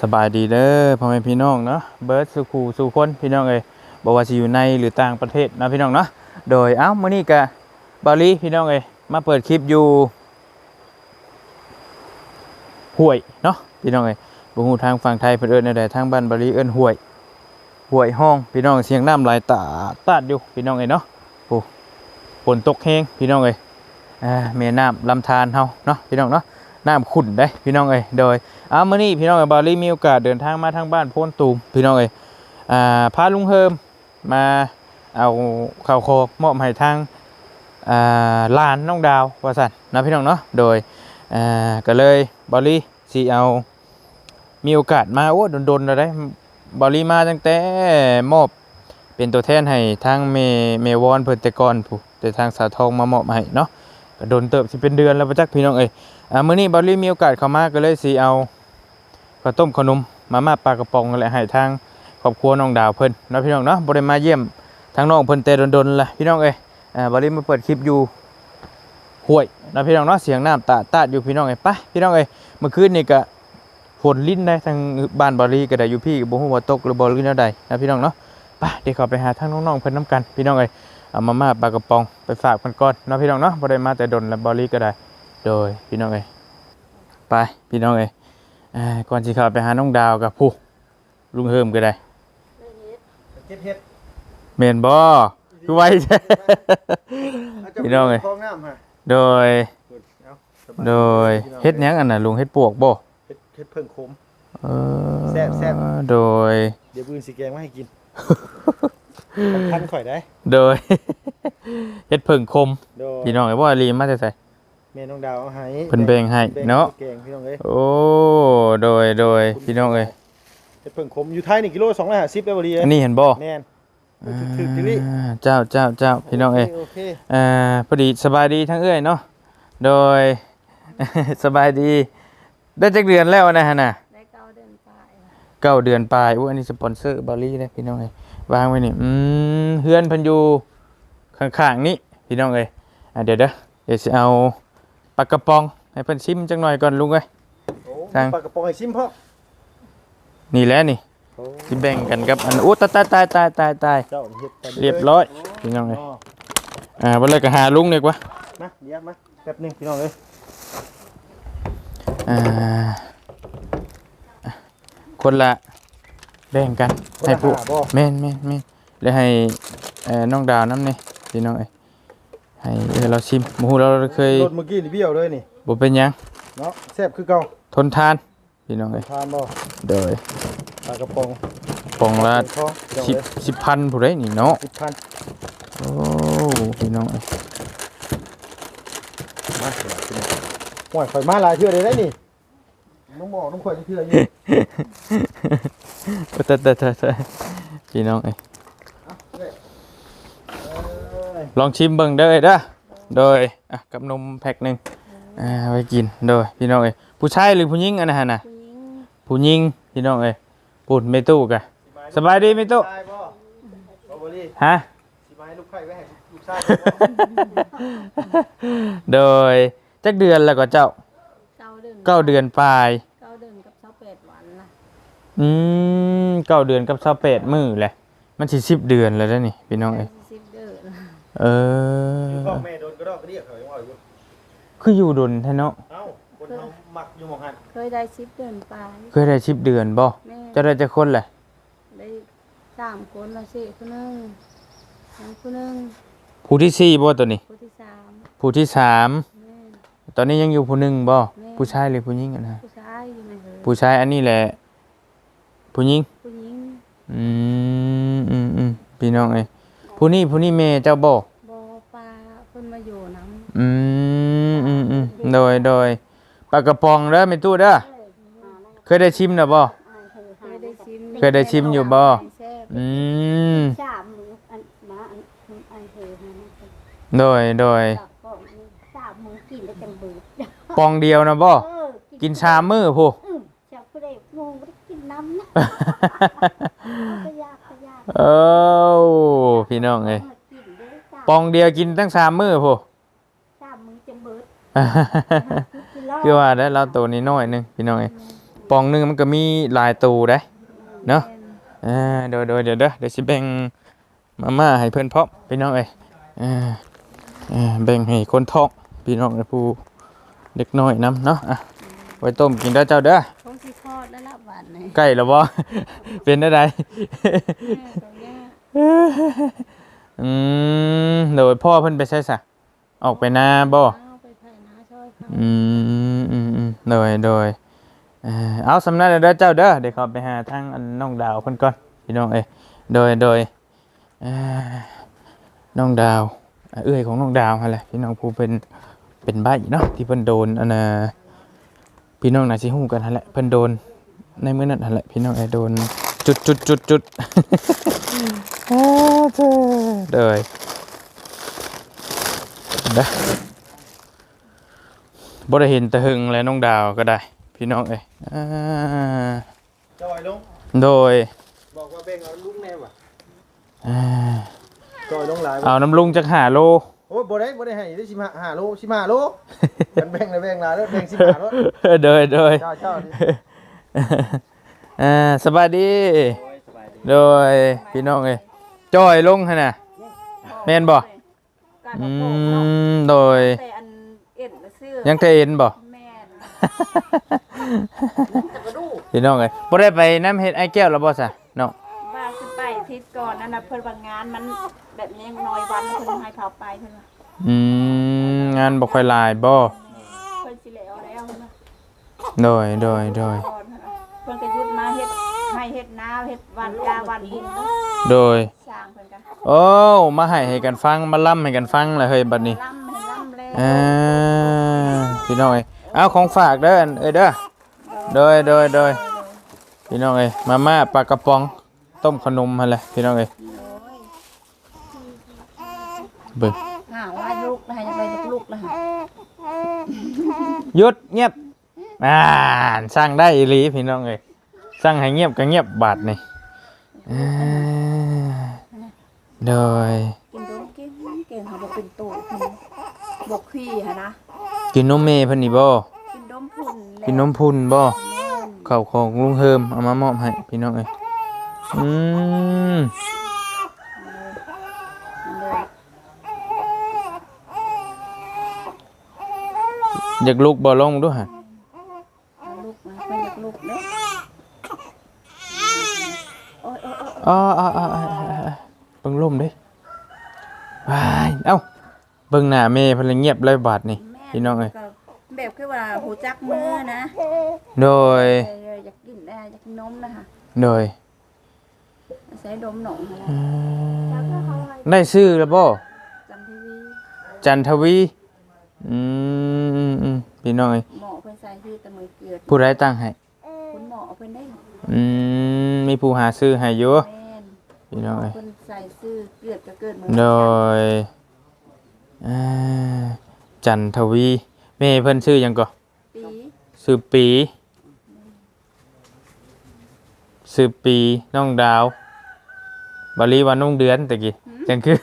สบายดีเด้อพ่อแม่พี่น้องเนาะเบิร์ดสุขูสู่คนพี่น้องเอ้ยบอกว่าสิอยู่ในหรือต่างประเทศนะพี่น้องเนาะโดยเอ้ามื้อนี้ก็บาลีพี่น้องเอ้ยมาเปิดคลิปอยู่ห้วยเนาะพี่น้องเอ้ยบ่ฮู้ทางฝั่งไทยเพิ่นเอิ้นแนวใดทางบ้านบาลีเอิ้นห้วยห้วยห้องพี่น้องเสียงน้ำไหลตาตาดอยู่พี่น้องเอ้ยเนาะโอ้ฝนตกแฮงพี่น้องเอ้ยอ่าแม่น้ำลำธารเฮาเนาะพี่น้องเนาะน้ำขุ่นได้พี่น้องเอ้ยโดย เอามื่อนี้พี่น้องกับบาลีมีโอกาสเดินทางมาทางบ้านโพนตูมพี่น้องเอ้ยอ่าพาลุงเฮิมมาเอาข้าวโคมอบให้ทางอ่าลานน้องดาววาสันนะพี่น้องเนาะโดยอ่าก็เลยบาลีสิเอามีโอกาสมาโอ้ดนๆแล้วได้บาลีมาตั้งแต่มอบเป็นตัวแทนให้ทางเมเมวอนเพิ่นแต่ก่อนผู้แต่ทางสาวทองมามอบให้เนาะก็โดนเติบสิเป็นเดือนแล้วประจักพี่น้องเอ้ยอ่ามื้อนี้บอลลี่มีโอกาสเข้ามาก็เลยสิเอา ข้าวต้มขนมมาม่าปลากระป๋องและให้ทางครอบครัวน้องดาวเพิ่นนาะพี่น้องเนาะบ่ได้มาเยี่ยมทางน้องเพิ่นแต่ดนๆล่ะพี่น้องเอ้ยอ่าบอลลี่มาเปิดคลิปอยู่ห้วยนาะพี่น้องเนาะเสียงน้ำตาตาดอยู่พี่น้องเอ้ยไปพี่น้องเอ้ยเมื่อคืนนี่ก็ฝนลิ้นได้ทางบ้านบอลลี่ก็ได้อยู่พี่ก็บ่ฮู้ว่าตกหรือบ่หรือแนวใดนะพี่น้องเนาะไปเดี๋ยวข้าไปหาทางน้องๆเพิ่นนํกันพี่น้องเอ้ยเอามาม่าปลากระป๋องไปฝากเพิ่นก่อนนาะพี่น้องเนาะบ่ได้มาแต่ดนแล้วบอลลี่ก็ได้ โดยพี่น้องเอ้ยไปพี่น้องเอ้ย ก่อนที่เข้าไปหาน้องดาวกับผู้ลุงเฮิมก็ได้เก็บเห็ดเมนบ่คือไว้ใช่พี่น้องเอ้ยคลองน้ำฮะโดยเอาสบาโดยเฮ็ดหยังอันน่ะลุงเฮ็ดปวกบ่เฮ็ดเฮ็ดเพิ่งคมเออแซ่บแซ่บโดย เดี๋ยวบืนสีแกงมาให้กินพันข่อยได้ โดยเฮ็ดเพิ่งคมโดยพี่น้องเอ้ยบ่ลีมาแต่ไสแม่น้องดาวเอาให้เพิ่นแบ่งให้เนาะ แกงพี่น้องเอ้ยโอ้โดยโดยพี่น้องเอ้ยเฮ็ดเพิ่งคมอยู่ไทยนี่กิโล250ได้บ่ดีอันนี้เห็นบ่แม่นถึกๆดิลิอ่าเจ้าเจ้าเจ้าพี่น้องเอ้ย โอเคอ่าพอดีสบายดีทั้งเอ้ยเนาะ โดย สบายดี ได้จักเดือนแล้วนะฮะน่ะได้เก้าเดือนปลายแล้วเก้าเดือนปลายอุ้ยอันนี้สปอนเซอร์บาลี่เลยพี่น้องเอ้ยวางไว้นี่อืมเฮือนเพันอยูข้างๆนี่พี่น้องเอ้ยอะเดี๋ยวเด้อเดี๋ยวจะเอา ปลากระป๋อง ให้เพิ่นชิมจังหน่อยก่อนลุงเอ้ยโอ้ทางปลากระป๋องให้ชิมพ่อนี่แหละนี่โอ้สิแบ่งกันกับอันอู้ตายตายตายตายตายตายเจ้าเฮ็ดไปลเรียบร้อยพี่น้องเอ้ยอ๋ออ่าบ่เลยก็หาลุงดีกว่ามาเดี๋ยวมาแป๊บหนึงพี่น้องเอ้ยอ่าคนละแบ่งกันให้ผู้คนละห้าบ่แม่นแม่นแม่นแล้วให้เอ่อน้องดาวน้ำนี่พี่น้องเอ้ย ให้เออเราชิมหมูเราเคยรถเมื่อกี้นี่เบี้ยวเลยนี่บ่เป็นหยังเนาะแซ่บคือเก่าทนทานพี่น้องเอ้ยทานบ่โดยปลากระป๋องปองละท้องพี่น้องสิบเอ้ยสิบพันผู้ใดนี่เนาะสิบพันโอ้พี่น้องเอ้ยมาเดี๋ยวพี่น้องห่วยข่อยมาหลายเทื่อเลยได้นี่น้องบอกน้องข่อยจะเทื่ออยู่ โอ้ตายตายตายตายพี่น้องเอ้ย เอ้ย ลองชิมเบิ่งเด้อเด้อโดยอะกับนมแพ็คหนึงอ่าไว้กินโดยพี่น้องเอ้ยผู้ชายหรือผู้หญิงอันนั้นน่ะผู้หญิงผู้หญิงพี่น้องเอ้ยพูดไม่ตู้กะสบายดีไหมตุ๊ได้บ่บ่บ่ดีฮะสิมาให้ลูกไข่ไว้ให้ลูกชายโดยจักเดือนแล้วก็เจ้าเก้าเดือนเก้าเดือนปลายเก้าเดือนกับเช้าแปดวันนะอืมเก้าเดือนกับเศร้าแปดมือแหละมันสิสิบเดือนแล้วเด้อนี่พี่น้องเอ้ยสิบเดือน เอออยู่พ่อแม่โดนกระดอกกระเดียกเขายังว่าอยู่คืออยู่ดนแท้เนาะเอ้าคนเฮามักอยู่หม่องหันเคยได้สิบเดือนปลายเคยได้สิบเดือนบ่แม่เจะได้จะคนแหละได้สามคนแล้วสิคนหนึงยังคนหนึงผู้ที่สี่บ่ตัวนี้ คนที่สามผู้ที่สามแม่ตอนนี้ยังอยู่ผู้หนึ่งบ่แม่ ผู้ชายหรือผู้หญิงอะนะผู้ชายอยู่ในเฮือผู้ชายอันนี้แหละ ผู้หญิงผู้หญิงอืมอืมอืมพี่น้องเอ้ยผู้นี้ผู้นี้เมเจ้าบ่ บอปลาเพิ่นมา อยู่น้ำอืมอืมอืมโดยโดยปลากระป๋องเด้อไม่ตู้เด้อเคยได้ชิมนะบ่เคยได้ชิมเคยได้ชิมอยู่บ่แซ่บอืมสามมืออันมาอันอันเฮนะโดยโดยจับก็สามมือกินแล้วจังเบือปองเดียวนะบ่เออกินชามมือผู้อืมจับก็ได้งงก็ได้กินน้ำนะก็ยากก็ยากเอ้าพี่น้องเอ้ยมากินเด้อสามปองเดียวกินตั้งสามมือผู้ สามมือจังเบิดกิน คือว่าได้เราตัวนี้น้อยหนึงพี่น้องเอ้ยปองหนึงมันก็มีหลายตูได้ เนาะ อ่าโดยโดยเดี๋ยวเด้อเดี๋ยวสิแบ่งมาม่าให้เพิ่นพร้อมพี่น้องเอ้ยอ่าอ่าแบ่งให้คนท้องพี่น้องและผู้เด็กน้อยนํเนาะอะไว้ต้มกินเด้อเจ้าเด้อคงสิทอดแล้วละบาดนี้ใกล้แล้วบ่ เป็นได้ได แม่กับย่าอืมโดยพ่อเพิ่นไปใช้ซะออกไปนาบ่เอาไปไถนาช่วยเขา อืมอืมอืมโดยโดยเอ่อเอาสำนักเด้อเจ้าเด้อเดี๋ยวเขาไปหาทางน้องดาวเพิ่นก่อนพี่น้องเอ้โดยโดยเอ่อน้องดาว เอื้อยของน้องดาวหั่นแหละพี่น้องผู้เป็นเป็นใบเนาะที่เพิ่นโดนอันน่ะพี่น้องน่าสิฮู้กันหั่นแหละเพิ่นโดนในมื้อนั้นหั่นแหละพี่น้องเอ้โดนจุดจุดจุดจุดอ้เจ้าเดยเด้อ บ่ได้เห็นแต่หึงและน้องดาวก็ได้ พี่น้องเอ้ยอ่าจอยลงโดยบอกว่าแบ่งเอาลุงแน่ว่ะอ่าจอยลงหลายเอาน้ำลุงจักหาโล โอ้ยบ่ได้บ่ได้ให้ได้15 5โล15โลมันแบ่งเลยแบ่งหลายแล้วแบ่ง15โลโดยโดยเจ้าเจ้าดิอ่าสบายดี โดยพี่น้องเอ้ยจอยลงหั่นน่ะแม่นบ่การอืประกอบเนาะมโดย แต่ ยังเทเห็นบ่ แม่นพี่น้องเอ้ยบ่ได้ไปน้ำเฮ็ดไอ้แก้วแล้วบ่ซะเนาะว่าสิไปอาทิตย์ก่อนนั่นน่ะเพิ่นว่างานมันแบบนี้ยังน้อยวันเพิ่นให้เขาไปเพิ่นว่าอืมงานบ่ค่อยหลายบ่เพิ่นสิแล้วแล้วเพิ่นว่าโดยโดยโดยก่อนเพิ่นว่าเพิ่นก็หยุดมาเฮ็ดให้เฮ็ดนาเฮ็ดวันกาวันบุญเนาะโดย สร้างเพิ่นกันโอ้มาให้ให้กันฟังมาล่ำให้กันฟังเลยเฮ้ยบัดนี้ล่ำให้ล่ำแล้ว อ่า พี่น้องเอ้ยเอาของฝากเด้ออันเอ้ยเด้อโดยโดยโดยพี่น้องเอ้ยมาม่าปลากระป๋องต้มขนมหั่นแหละพี่น้องเอ้ยเบิ่งหาว่าลูกให้ไปจากลูกแล้วหาหยุดเงียบอ่าสั่งได้อีหลีพี่น้องเอ้ยสั่งให้เงียบก็เงียบบาดนี่อ่าโดยกินโดนกินเก่งเขาบอกเป็นตู่เพิ่นบอกขี้หะนะ กินนมเมเพิ่นนี่บ่กินดมพุ่นแล้วกินนมพุ่นบ่แม่นข้าวของลุงเฮิมเอามามอบให้พี่น้องเอ้ยอืมเลยอยากลุกบ่ลงดูฮะเอาลูกมาไปจากลูกเด้อโอ้ยโอ้ยโอ้ยอ๋ออ๋ออ๋ออ๋ออ๋อเบิ่งลมเด้ว้ายเอ้าเบิ่งหน้าแม่เพิ่นละเงียบเลยบาดนี่แม่ พี่น้องเอ้ย ก็แบบคือว่าหูจักมือนะโดย เอออยากกินได้อยากกินนมนะคะโดยใช้ดมหนองนะอืมได้ชื่อแล้วบ่จำทีวีจันทวีอืมอืมพี่น้องเอ้ยหมอเพิ่นใส่ชื่อแตะมือเกลือดผู้ใดตั้งให้คุณหมอเพิ่นได้อืมมีผู้หาซื้อให้อยู่แม่นพี่น้องเอ้ย เพิ่นใส่ชื่อเกลือดก็เกิดมือโดยอ่า จันทวีแม่เพิ่นชื่อหยังก่อปีชื่อปีชื่อปีน้องดาวบาลีวันน้องเดือนตะกี้จังคือ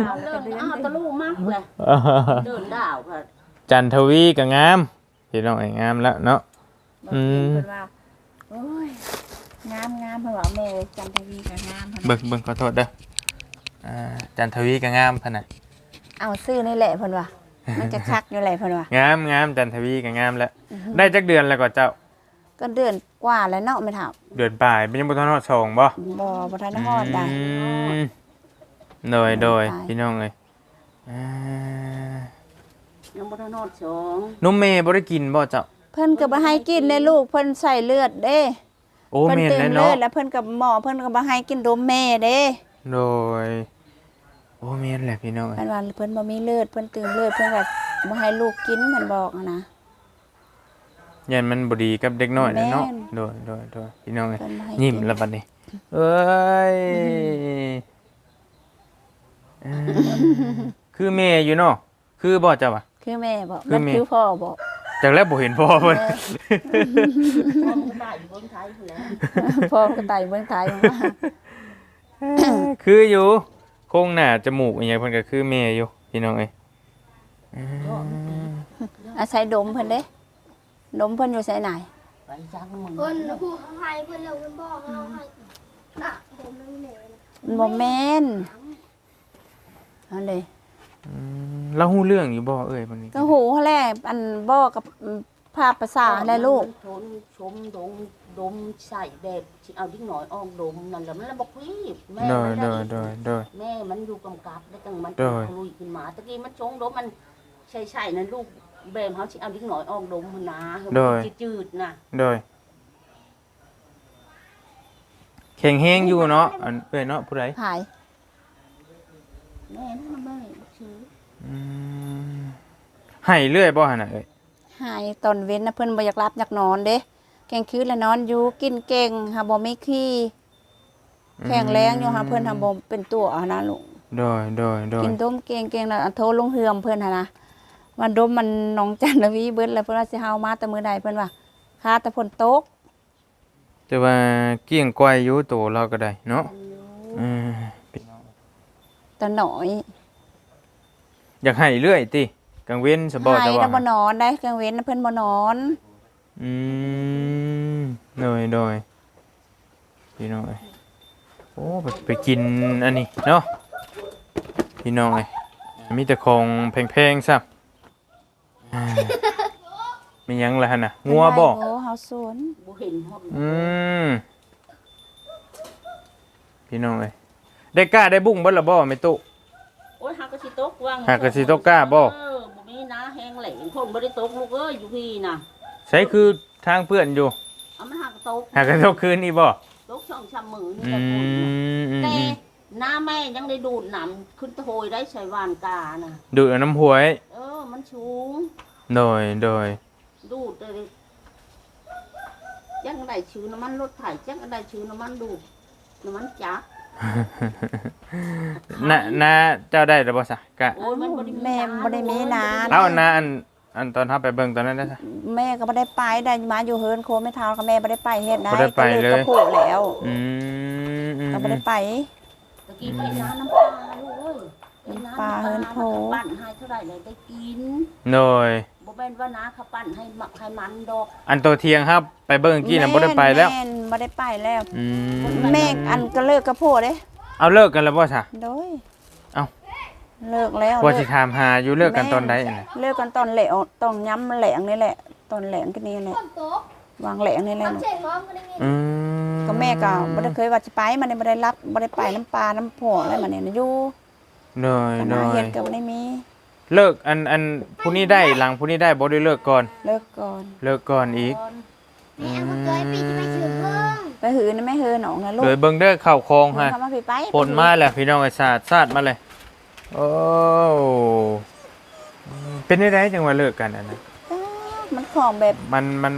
ดาวแล้วก็เดือนอ้าวตะลูมากเลยเดินดาวค่ะจันทวีก็งามพี่น้องไอ้งามแล้วเนาะอืมเพิ่นว่าโอ้ยงามงามเพิ่นว่าแม่จันทวีก็งามเพิ่นเบิ่งเบิ่งขอโทษเด้ออ่าจันทวีก็งามพะน่ะ เอาซื้อนี่แหละเพิ่นว่ามันจะคักอยู่แหละเพิ่นว่างามงามจันทวีก็งามแล้ว ได้จักเดือนแล้วก็เจ้า ก็เดือนกว่าแล้วเนาะแม่ถามเดือนปลายเป็นยังบ่ทันฮอดสองบ่บ่บ่ทันฮอดได้อืมโดยโดยไปพี่น้องเอ้ยอ่ายังบ่ทันนอดสองนมเมย์บ่ได้กินบ่เจ้า เพิ่นก็บ่ให้กินเลยลูกเพิ่นใส่เลือดเด้โอ้เพิ่นเมนตื่แล้นวเลืเนาะอดแล้วเพิ่นก็หมอเพิ่นก็บ่ให้กินดมแม่เด้โดย โอ้เมนแหละพี่น้องเอ้เพิ่ยนว่าเพิ่นบ่มีเลือดเพิ่นตื่นเลือดเพิ่นก็บ่ให้ลูกกินเพิ่นบอกอะนะ ยันมันบ่ดีกับเด็กน้อยนะเนาะแม่น โดยโดยโดยพี่น้องเอ้ยเพิ่นบ่ให้ยิ้มกินแล้วบัดนี้เอ้ยเอ้ยคือแม่อยู่เนาะคือบ่เจ้าว่ะคือแม่บอกคือมันแม่ คือพ่อบอก จากแรกบ่เห็นพ่อเพิ่นพ่อมันก็ได้อยู่เมืองไทยพู้นแหล้วพ่อก็ตายเมืองไทยมา คืออยู่ โครงหน้าจมูกอหย่างเพิ่นก็คือแม่อยู่พี่น้องเอ้ยอาศัยดมเพิ่นเด้นมเพิ่นอยู่ไสไหนไปจังมึงเพิ่นผู้ให้เพิ่นแล้วเพิ่นบอกเราให้น่ะผมนั่นแหละมันบ่แม่นอันเด้อืมแล้วฮู้เรื่องอยู่บ่เอ้ยบัดนี้ก็หูแหละอันบ่กับภาพภาษาแหละลูกทนชมดม ดมใส่แบบสิเอาดิ้งหน่อยออกดมนั่นแหละมันแล้วบอกพี่แม่โดยมันโดได้ยโดยโดย แม่มันอยู่กำกับแล้วตั้งมันโดย ลุยขึ้นมาตะกี้มันชงดมมันใช่ใช่ๆนั่นลูกแบมเขาสิเอาดิ้งหน่อยออกดมมันนะมันจืดๆนะโดยแข็งแฮงอยู่เนาะอันเอ้ยเนาะผู้ใดหายแม่นั่นแม่ชื่ออืมให้เรื่อยบ่หั่นน่ะเอ้ยหายตอนเว้นนะเพิ่นบ่อยากรับอยากนอนเด้ แกลงคืนแล้วนอนอยู่กินเก่งหาบ่มีขี้แข็งแรงอยู่หาเพิ่นหาบ่เป็นตัวเอานะลูกโดยโดยโดยกินต้มเก่งเก่งแล้วอันโทรลงเฮือมเพิ่นหั่นนะวันดมมันน้องจันทวีเบิดแล้วเพิ่นว่าสิเฮามาแต่มื้อใดเพิ่นว่าคาแต่ฝนตกแต่ว่าเกี้ยงก้อยอยู่โตเราก็ได้เนาะอืมแต่น้อย อยากให้เรื่อยติกังเว้นสบอหายจะแล้วบ่ว่านอนได้กลางเว้นน่ะเพิ่นบ่นอน อืมโดยโดยพี่น้องเอ้ยโอ้ไปไปกินอันนี้เนาะพี่น้องเอ้ยมีแต่ของแพงๆซับอ่ามีหยังล่ะหั่นน่ะงัวบ่โอ้เฮาสวนบุเห็นหดอืมพี่น้องเอ้ยได้กล้าได้บุ้งเบิดละบ่แม่ตุโอ้ยหากระสิตกว่างหากระสิตกกล้าบ่เออบ่มีนะแห้งแหลงคนบ่ได้ตกลูกเอ้ยอยู่พี่น่ะ ใช้คือทางเพื่อนอยู่เอามันหากระตกหากระทบคืนนี่บ่ตกช่องชำมือนี่อืแหละคนน่ะมอืมแต่อืมหน้าแม่ยังได้ดูดหนำขึ้นตะโหยได้ใส่วานกาน่ะดูดเอาน้ำหวยเออ มันชูงโดยโดยดูดเลยยังได้ชื่อน้ำมันรถไถยังได้ชื่อน้ำมันดูดน้ำมันจักรน่ะน่ะเจ้าได้หรือบ่ซะกะโอ้ยมันบ่ได้แม่บ่ได้มีนาน เอาอันน่ะอัน อันตอนทับไปเบิ่งตอนนั้นได้ซะ แม่ก็บ่ได้ไปได้มาอยู่เฮิร์นโคไม่เท้ากับแม่บ่ได้ไปเฮ็ดนะบ่ได้ไปเลย ก็โผล่แล้วอืมอืมก็บ่ได้ไป ตะกี้ไปน้ำน้ำปลาลูกเอ้ยไปน้ำปลาเฮิร์นโพ ปั่นให้เท่าไหร่เลยได้กินโดยบ่แม่นว่าน้าเขาปั่นให้มักให้มันดอกอันตัวเทียงครับ ไปเบิ่งกี้น่ะบ่ได้ไปแล้ว ม่นบ่ได้ไปแล้ว อืมแม่อันก็เลิกกับโผล่เด้เอาเลิกกันแล้วบ่ซะโดยเอ้า เลิกแล้วว่าเลิสิกถามหาอยู่เลิกกันตอนใดอันน่ะเลิกกันตอนแหลงตอนย้ำแหลงนี่แหละ ตอนแหลงก็นี่แหละคนโต๊ะวางแหลงนี่แหละมันลูกเจ็บร้องก็ได้ยินอืมก็แม่ก็บ่ได้เคยว่าจะไปมันนี่บ่ได้รับบ่ได้ไปน้ำปลาน้ำโผล่อะไรมาเนี่ยนะอยู่โดยกันโดหายเฮ็ดก็บ่ได้มีเลิกอันอันผู้นี้ได้หลังผู้นี้ได้บ่ได้เลิกก่อน เลิกก่อน เลิกก่อนอีกนี่เอามาเกยปีที่ไปชื่อเพิ่งไปหือนี่ไม่หือหนองนะลูกโดยเบิ่งเด้อเข้าคลองฮะเข้ามาพี่ไปผลมาแล้วพี่น้องไอ้สาดสาดมาเลย โอ้เป็นได้ไดจังว่าเลิกกันอันนั้นอ้าวมันของแบบมันมัน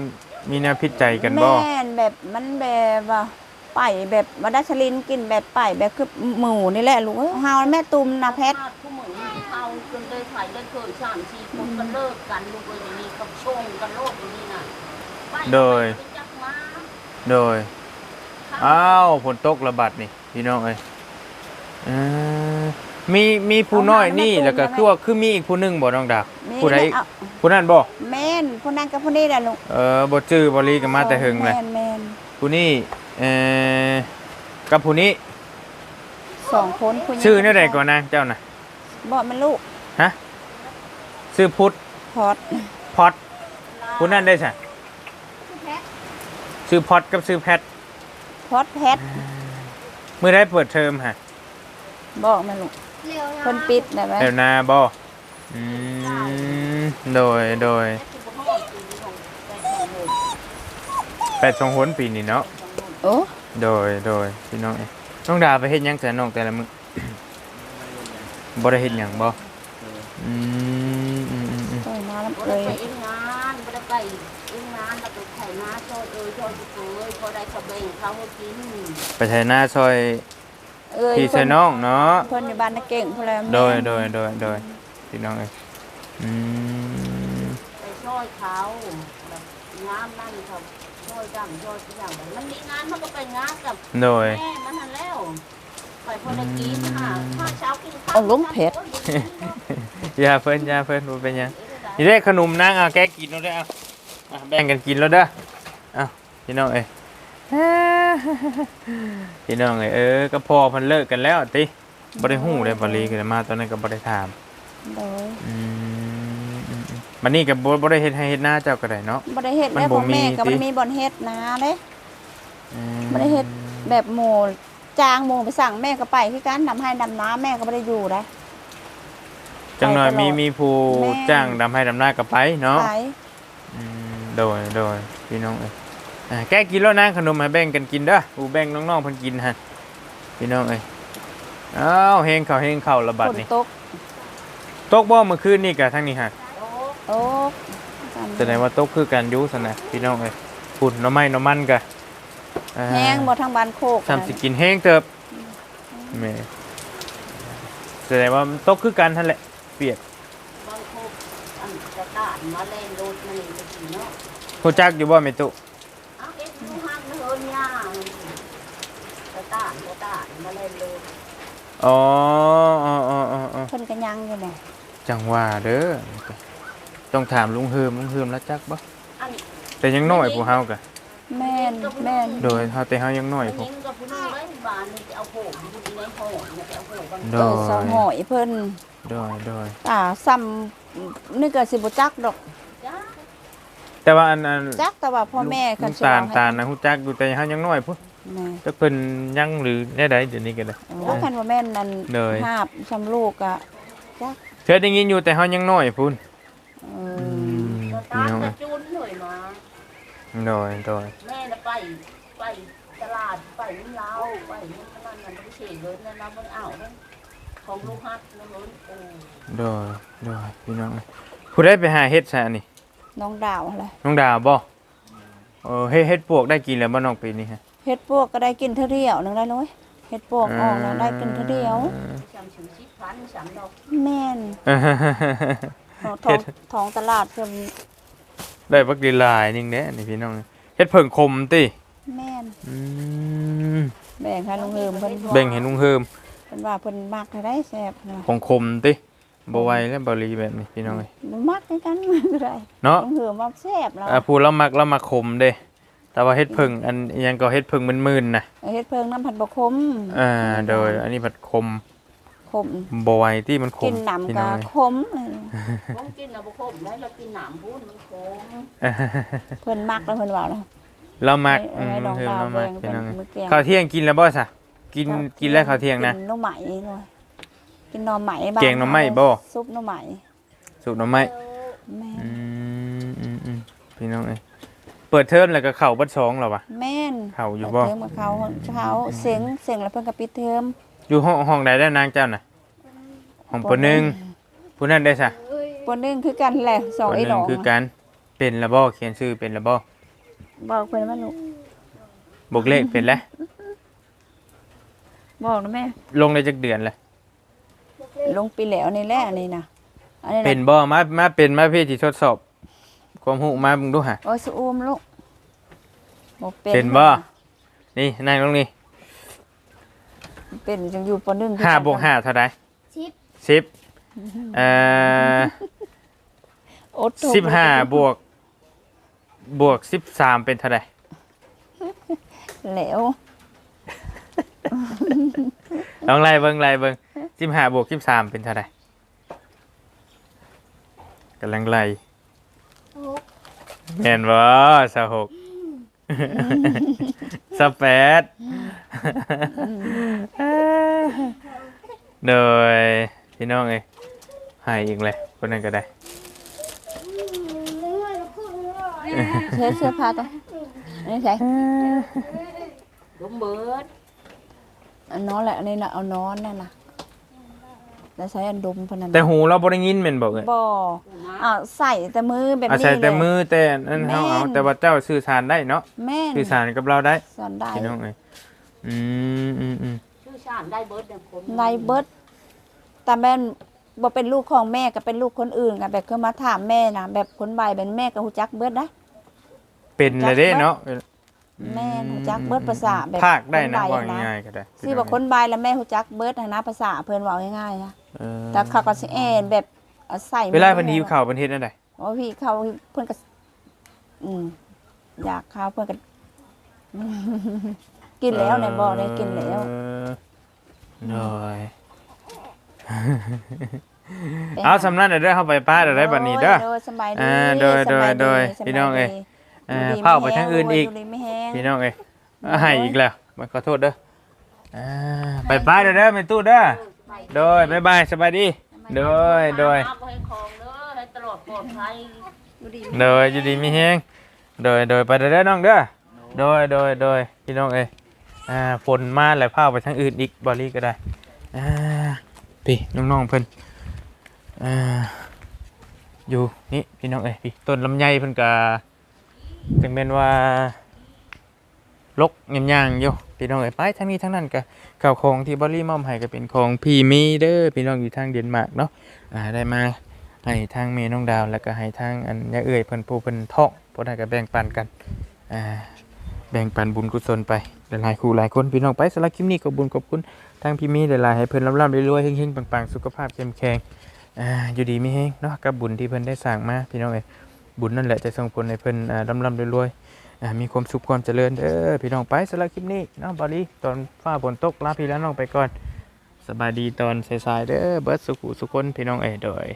มีแนวพิษใจกันบ่แม่นแบบมันแบบว่าไปแบบมาดัชลินกินแบบไปแบบคือหมูนี่แหละลูกเอ้ยเฮาแม่ตุ่มนะแพทผู้เหมือนเขาจนได้ไถได้เคยสามสี่คนก็เลิกกันลูกเอ้ยนี่กับชงกันโลกอยู่นี่น่ะไปโดย ไปจักมาโดย อ้าวฝนตกระบาดนี่พี่น้องเอ้ยเออ มีมีผู้น้อยนี่แล้วก็คือว่าคือมีอีกผู้หนึงบ่น้องดาบมีผู้ใดเอาผู้นั้นบ่แม่นผู้นั้นกับผู้นี้แหละลูกเออบ่จื้อบ่ลีกันมาแต่หึงเลยแม่นแม่นผู้นี้เอ่อกับผู้นี้สองคนผู้หญิงชื่อแนี่ใดก่อนนะเจ้าน่ะบอกมันลูกฮะชื่อพุทธพอดพอดผู้นั้นได้ใช่ชื่อพอดกับชื่อแพทพอดแพทเมื่อได้เปิดเทอมฮะบอกมันลูก เร็วนะเพิ่นปิดได้ไหมเดี๋ยวนาบออืมโดยโดยแปดชงหนปีนี่เนาะโอ้โดยโดยพี่น้องเอ้ยน้องดาไปเฮ็ดหยังแต่น้องแต่ละมื้อ บ่ได้เฮ็ดหยังบ่อืมอืมอืมอืมต่อยมาแล้วบ่เลได้ยไปเอ็นงานบ่ได้ไปเอ็นงานแล้วก็ไถนาโชดเอ้ยโชดเอ้ยพอได้กระเบงเขาให้กินไปไทยหน้าซอย เอ้ยพี่เพิ่ใส่น้องเนาะเพิ่นอยู่บ้านนาเก่งพุ่นแหล้วโดยโดยโดยโดยพี่น้องเอ้ยอืมไปช่วยเขาแบบงานนั่นเขาช่วยดังช่วยทุกอย่างเลยมันมีงานมันก็ไปงานกับโดย แม่มันนั่นแล้วไปพอได้กินค่ะข้าวเช้ากินข้าวเอาลุงเพชรอย่าเพิ่นอย่าเพิ่นบ่เป็นหยังนี่ได้ขนมนางเอาแกกินเอาได้เอาอะแบ่งกันกินแล้วเด้อเอ้าพี่น้องเอ้ย พี่น้องเอ้ยเออก็พอเพันเลิกกันแล้วติบ่ได้ฮู้เลยบริกันมาตอนนั้นก็บ่ได้ถามโดยอืมอืมอืมบัดนี้ก็บ่บ่ได้เฮ็ดให้เฮ็ดหน้าเจ้าก็ได้เนาะ บ่ได้เฮ็ดมันแล้วบ่พ่อแม่มีก็ติ บ่มีบ่อนเฮ็ดนาเด้ อืมบ่ได้เฮ็ด แบบหมู่จ้างหมู่ไปสั่งแม่ก็ไปคือกันดำให้ดำน้าแม่ก็บ่ได้อยู่ได้ จังหน่อยไปตลอดมีมีผู้แม่ จ้างดำให้ดำหน้าก็ไปเนาะ ไป อืมโดยโดยพี่น้องเอ้ย อ่าแกกินแล้วนะขนมให้แบ่งกันกินเด้ออูแบ่งน้องๆเพิ่นกินฮะพี่น้องเอ้ยอ้าวเฮงเข้าเฮงเข้าระบาดฝนนี่ตกตกบ่เมื่อคืนนี่กะทั้งนี้ฮะตกแสดงว่าตกคือการอยุสนะพี่น้องเอ้ยฝุ่นหน้ำไม้หน้ำมันกะอ่าแห้งบ่ทางบ้านโคกทำสิกินแห้งเติบแม่แสดงว่ามันตกคือกันท่านแหละเปียกบางคนอันจะตานมาเล่นรถมันจะกินเนาะผู้จักอยู่บ่แม่ตุ เอาเอ็ดลูกหักเฮินย่า จะตานจะตานมาเล่นรถอ๋ออ๋ออ๋ออ๋ออ๋อเพิ่นก็ยังอยู่แหละจังว่าเด้อต้องถามลุงเฮิมลุงเฮิมแล้วจักบ่อันแต่ยังน้อยผู้เฮากะแม่นแม่นโดยเฮาแต่เฮายังน้อยผู้ยิงกับผู้นึงไว้บ้านนี่จะเอาโผล่อยู่ในห้องเนี่ยจะเอาโผล่บางโดเออยสองหอยเพิ่นโดยโดยอ่าซ้ำนี่ก็สิบ่จักดอกจ้าแต่ว่าอันอันจักแต่ว่าพ่อแม่ลุคันงสิตาลเว้ให้ ตาลนะฮู้จักอยู่แต่เฮายังน้อยผู้ แม่จักเพิ่นยังหรือแน่ใดเดี๋ยวนี้ก็ได้ โอ้คันว่าแม่นนั่นเลย หาบชำลูกอะจักเคยได้ยินอยู่แต่เฮายังน้อยพุ่นเออือมจะพี่ตานน้องจะเอ้ยจุนหน่อยมาโดยโดยแม่น่ะไปไปตลาดไปน้ำเล้าไปนี่นั่นนั่นไม่ใช่เลยนั่นเรามันเอาเนี่ยของลูกฮักนั่นเลยโอ้โดยโดยพี่น้องเอ้ยผู้ได้ไปหาเฮ็ดซะนี่น้องดาวอะไรน้องดาวบ่เออเฮ็ดเฮ็ดปวกได้กินแล้วบ่น้องปีนี้ฮะ เฮ็ดพวกก็ได้กินเท่าเดียวหนึงได้เลยเฮ็ดพวกออกแล้วได้กินเท่าเดียวจำถึงชิดพันสามดอกแม่นเออท้องท้องตลาดเพิ่นได้บักดีหลายนึงเด้นี่พี่น้องเฮ็ดเพิ่งคมติแม่นอืมแบ่งให้ลุงเฮิมเพิ่นแบ่งให้ลุงเฮิมเพิ่นว่าเพิ่นมักให้ได้แซ่บนะของคมติบ่ไหวแล้วบ่รีแบบนี้พี่น้องเอ้ยมันมักให้กันก็ได้เนาะลุงเฮิมว่าแซ่บแล้วอ่าผู้เรามักเรามักคมเด้ แต่ว่าเฮ็ดเพิ่งอันอิหยังก็เฮ็ดเพิ่งมึนๆน่ะเฮ็ดเพิงน้ำผัดบ่คมอ่าโดยอันนี้ผัดคมคมบ่ไหวที่มันคกิมนหนำพี่ก็น้องเอ้ยคมเลยต้องกินแล้วบุคมได้เรากินหนามพูดมันโค้งเพิ่นมักแล้วเพิ่นว่าแล้ว เรามักให้ให้น้องเพิ่มดาวเรามักแบ่งพี่น้องเป็นมื้อแกงข้าวเที่ยงกินแล้วบ่ซะกินกินแล้วข้าวเที่ยงนะ กินหน่อไม้ด้วยกินหน่อไม้บ้างแกงหน่อไม้บ่ ซุปหน่อไม้สูบหน่อไม้แม่นอืมอืมอืมพี่น้องเอ้ย เปิดเทอมแล้วก็เข้าบัดสองแล้ววะแม่นเข้าอยู่บ่เทอมกับเขาเขาเสียงเสียงแล้วเพิ่นก็ปิดเทอมอยู่ห้องห้องใดได้วนางเจ้าน่ะห้องปหนึ่งผู้นั้นได้ซะปนหนึงคือกันแหละสองปไอ้หหนนึ่งองคือกันเป็นแล้วบ่เขียนชื่อเป็นแล้วบ่บอกเพิ่นว่าลูกบวกเลขเป็นแล้วบอกนะแม่ ลงได้จักเดือนแล้วลงปีแล้วนี่แหละนี่นะอันนี้เป็นนะบ่มามาเป็นมาพี่ที่ทดสอบ ความรู้มาเบิ่งดูหะโอ้ยสะอูมลูกบ่เป็นเป็นบ่นี่นั่งตรงนี้เป็นจังอยู่ปนหนึงคือห้ากันบวกห้าเท่าไหร่ชิปสิบเอ่ออดทนสิบห้าบวก บวกสิบสามเป็นเท่าไหร่แล้วลองไล่เบิ่งไล่เบิ่งสิบห้าบวกสิบสามเป็นเท่าไหร่กำลังไล่หก แม่นบ่สหกสแปดโดยพี่น้องเอ้ยใหายอีกเลยคนนั้นก็ได้ไม่ไหวแล้วพูดไม่ไหวเสื้อเสื้อผ้าตัวอันนี้ใช่ล้มเบิดอันนอนแหละอันนี้น่ะเอานอนนั่นน่ะ แล้วใช้อันดมพนันแต่หูเราบ่ได้ยินแม่นบ่เอ้ยบ่กูนะอ้าวใส่แต่มือแบบอานี้ศัยแต่เลยมือแต่นั่นเฮาเอาแม่นแต่ว่าเจ้าสื่อสารได้เนาะแม่นสื่อสารกับเราได้สอนได้พี่น้องเอ้ยอืมอืมอืมชื่อชาติได้เบิดเนี่ยคนในเบิดแต่แม่นบ่เป็นลูกของแม่ก็เป็นลูกคนอื่นก็แบบคือมาถามแม่นะแบบคนใบเป็นแม่ก็ฮู้จักเบิดนะเป็นเลยเด้เนาะแม่ฮู้จักเบิดภาษาแบบภาคได้นะคนใบ้ว่านะง่ายๆก็ได้สิบอกคนใบแล้วแม่ฮู้จักเบิดนะนะภาษาเพิ่นเว้าง่ายๆนะเออ แต่เขาก็สิแอนแบบเอาใส่เวลาเพิ่นหิวข้าวเพิ่นเฮ็ดจังไดโอ้พี่เขาเพิ่นก็อืมอยากข้าวเพื่อนกันกินแล้วในบ่อได้กินแล้วเออโดยเอาสำนักเดี๋ยวเด้อเข้าไปป้าเดี๋ยวได้บัดนี้เด้อโดยสบายดีอ่าโดยโดยสบาโดยสบาพี่น้องเอ้ยดีเอ่ออยู่ดีเผาไปทางอื่นอีกยู่ดีไม่แห้งพี่น้องเอ้ยเอาให้อีกแล้วมาขอโทษเด้ออ่าไปป้าเดี๋ยวเด้อไปตู้เด้อ โดยบ๊ายบายสบายดี โดยโดยน้ำบ่ให้คลองเด้อให้ตลอดปลอดภัยอยู่ดีโดยอยู่ดีมีแฮงโดยโดยไปเด้อเด้อน้องเด้อโดยโดยโดยพี่น้องเอ้ยอ่าฝนมาแล้วเผาไปทางอื่นอีกบอลี่ก็ได้อ่าพี่น้องๆเพิ่นอ่าอยู่นี่พี่น้องเอ้ยพี่ต้นลำไยเพิ่นก็ถึงแม้นว่าลกยำยางอยู่ พี่น้องเอ้ยไปทางนี้ทางนั้นก็ข้าวของที่บอลี่มอมให้ก็เป็นของพี่มีเด้อพี่น้องอยู่ทางเดนมาร์กเนาะอ่าได้มาให้ทางเมน้องดาวแล้วก็ให้ทางอันยาเอ่ยเพิ่นผู้เพิ่นท่องพวกนั้นก็แบ่งปันกันอ่าแบ่งปันบุญกุศลไปหลายๆคู่หลายคนพี่น้องไปสำหรับคลิปนี้ก็บุญขอบคุณทางพี่มีหลายๆให้เพิ่นร่ำๆรวยๆเฮงๆปังๆสุขภาพเข้มแข็งอ่าอยู่ดีมีแฮงเนาะกับบุญที่เพิ่นได้สร้างมาพี่น้องเอ้ยบุญนั่นแหละจะส่งผลให้เพิ่นอ่าร่ำๆรวยๆ มีความสุขความเจริญเด้อพี่น้องไปสำหรับคลิปนี้น้องบาลีตอนฟ้าฝนตกลาพี่แล้วน้องไปก่อนสบายดีตอนสายๆเด้อเบิร์ดสุขุสุคนพี่น้องเอ๋ยโดย